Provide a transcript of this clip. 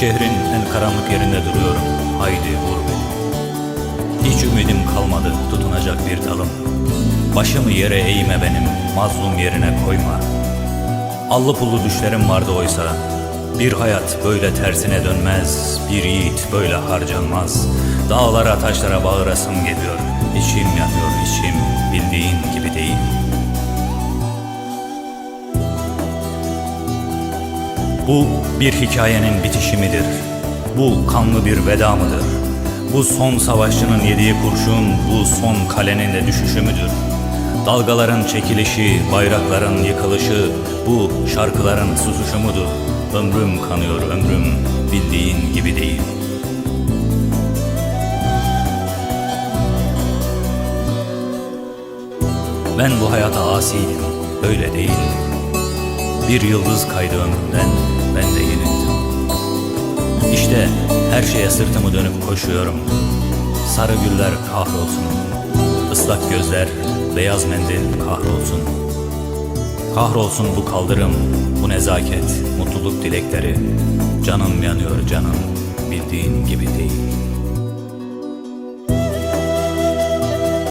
Şehrin en karanlık yerinde duruyorum. Haydi vur beni. Hiç ümidim kalmadı tutunacak bir dalım. Başımı yere eğme benim, mazlum yerine koyma. Allı pullu düşlerim vardı oysa. Bir hayat böyle tersine dönmez, bir yiğit böyle harcanmaz. Dağlara taşlara bağırasım geliyor. İçim yanıyor içim, bildiğin Bu bir hikayenin bitişi midir? Bu kanlı bir veda mıdır? Bu son savaşçının yediği kurşun, bu son kalenin de düşüşü müdür? Dalgaların çekilişi, bayrakların yıkılışı, bu şarkıların susuşu mudur? Ömrüm kanıyor ömrüm, bildiğin gibi değil. Ben bu hayata asiydim, öyle değil. Bir yıldız kaydı ömrümden, ben de yenildim. İşte her şeye sırtımı dönüp koşuyorum. Sarı güller kahrolsun, ıslak gözler, beyaz mendil kahrolsun. Kahrolsun bu kaldırım, bu nezaket, mutluluk dilekleri. Canım yanıyor canım, bildiğin gibi değil.